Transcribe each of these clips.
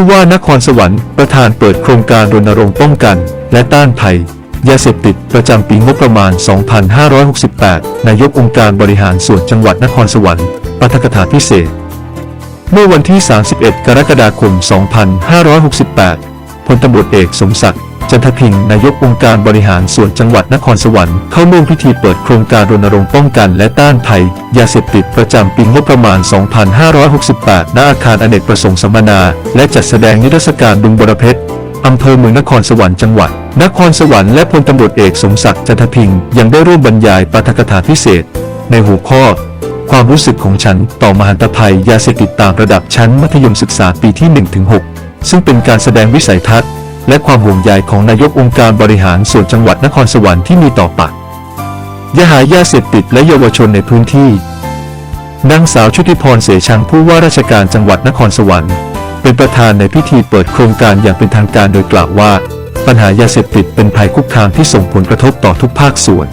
ผู้ว่านครสวรรค์ประธานเปิดโครงการรณรงค์ป้องกัน และต้านภัยยาเสพติดประจำปีงบประมาณ 2568 นายกองค์การบริหารส่วนจังหวัดนครสวรรค์ปาฐกถาพิเศษ เมื่อวันที่ 31 กรกฎาคม 2568 พลตำรวจเอกสมศักดิ์ จันทพิงค์นายกองค์การบริหารส่วนจังหวัดนครสวรรค์เข้าร่วมพิธีเปิดโครงการรณรงค์ป้องกันและต้านภัย ยาเสพติดประจำปีงบประมาณ 2568 ณ อาคารอเนกประสงค์สัมมนา และจัดแสดงนิทรรศการบึงบรเพชรอำเภอเมืองนครสวรรค์จังหวัด นครสวรรค์และพลตำรวจเอกสมศักดิ์จันทพิงค์ยังได้ร่วมบรรยายปาฐกถาพิเศษ ในหัวข้อ ความรู้สึกของฉันต่อมหันตภัยยาเสพติดตามระดับชั้นมัธยมศึกษาปีที่ 1-6 ซึ่งเป็นการแสดงวิสัยทัศน์ และความห่วงใยของนายกองค์การบริหารส่วนจังหวัดนครสวรรค์ที่มีต่อปักยาหายาเสพติดและเยาวชนในพื้นที่นางสาวชุติพรเสชังผู้ว่าราชการจังหวัดนครสวรรค์ เป็นประธานในพิธีเปิดโครงการอย่างเป็นทางการโดยกล่าวว่า ปัญหายาเสพติดเป็นภัยคุกคามที่ส่งผลกระทบต่อทุกภาคส่วน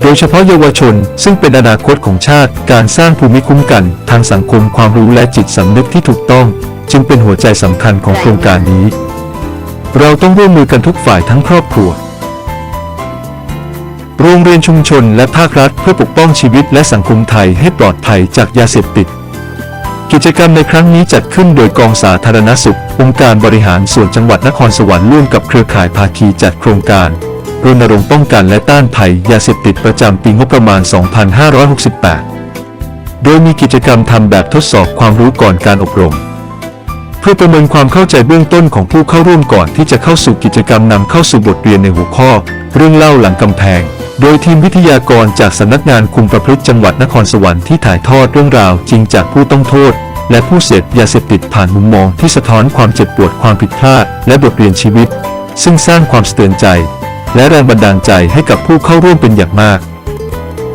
โดยเฉพาะเยาวชนซึ่งเป็นอนาคตของชาติการสร้างภูมิคุ้มกัน ทางสังคมความรู้และจิตสำนึกที่ถูกต้อง จึงเป็นหัวใจสำคัญของโครงการนี้ เราต้องร่วมมือกันทุกฝ่ายทั้งครอบครัว โรงเรียนชุมชนและภาครัฐเพื่อปกป้องชีวิตและสังคมไทยให้ปลอดภัยจากยาเสพติด กิจกรรมในครั้งนี้จัดขึ้นโดยกองสาธารณสุข องค์การบริหารส่วนจังหวัดนครสวรรค์ร่วมกับเครือข่ายภาคีจัดโครงการรณรงค์ป้องกันและต้านภัยยาเสพติดประจำปีงบประมาณ 2568 โดยมีกิจกรรมทำแบบทดสอบความรู้ก่อนการอบรม พื่อประเมินความเข้าใจเบื้องต้นของผู้เข้าร่วมก่อนที่จะเข้าสู่กิจกรรมนำเข้าสู่บทเรียนในหัวข้อ เรื่องเล่าหลังกำแพง โดยทีมวิทยากรจากสำนักงานคุมประพฤติจังหวัดนครสวรรค์ที่ถ่ายทอดเรื่องราวจริงจากผู้ต้องโทษ และผู้เสพยาเสพติดผ่านมุมมองที่สะท้อนความเจ็บปวดความผิดพลาด และบทเรียนชีวิต ซึ่งสร้างความสะเตือนใจ และแรงบันดาลใจให้กับผู้เข้าร่วมเป็นอย่างมาก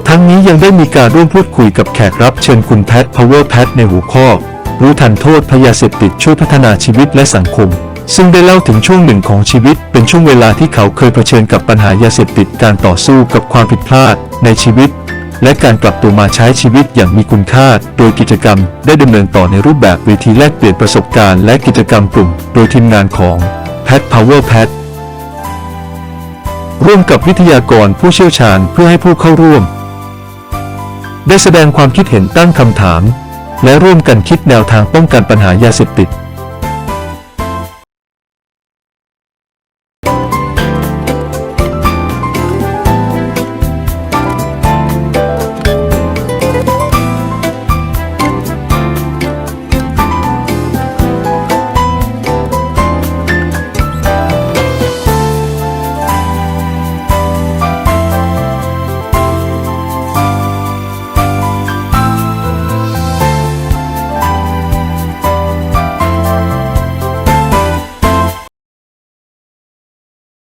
ทั้งนี้ยังได้มีการร่วมพูดคุยกับแขกรับเชิญคุณแพทพาวเวอร์แพทในหัวข้อ รู้ทันโทษพยาเสพติดช่วยพัฒนาชีวิตและสังคม ซึ่งได้เล่าถึงช่วงหนึ่งของชีวิต เป็นช่วงเวลาที่เขาเคยเผชิญกับปัญหายาเสพติดการต่อสู้กับความผิดพลาดในชีวิต และการกลับตัวมาใช้ชีวิตอย่างมีคุณค่า โดยกิจกรรมได้ดำเนินต่อในรูปแบบเวทีแลกเปลี่ยนประสบการณ์และกิจกรรมกลุ่ม โดยทีมงานของแพทพาวเวอร์แพทร่วมกับวิทยากรผู้เชี่ยวชาญเพื่อให้ผู้เข้าร่วม ได้แสดงความคิดเห็นตั้งคำถาม และร่วมกันคิดแนวทางป้องกันปัญหายาเสพติด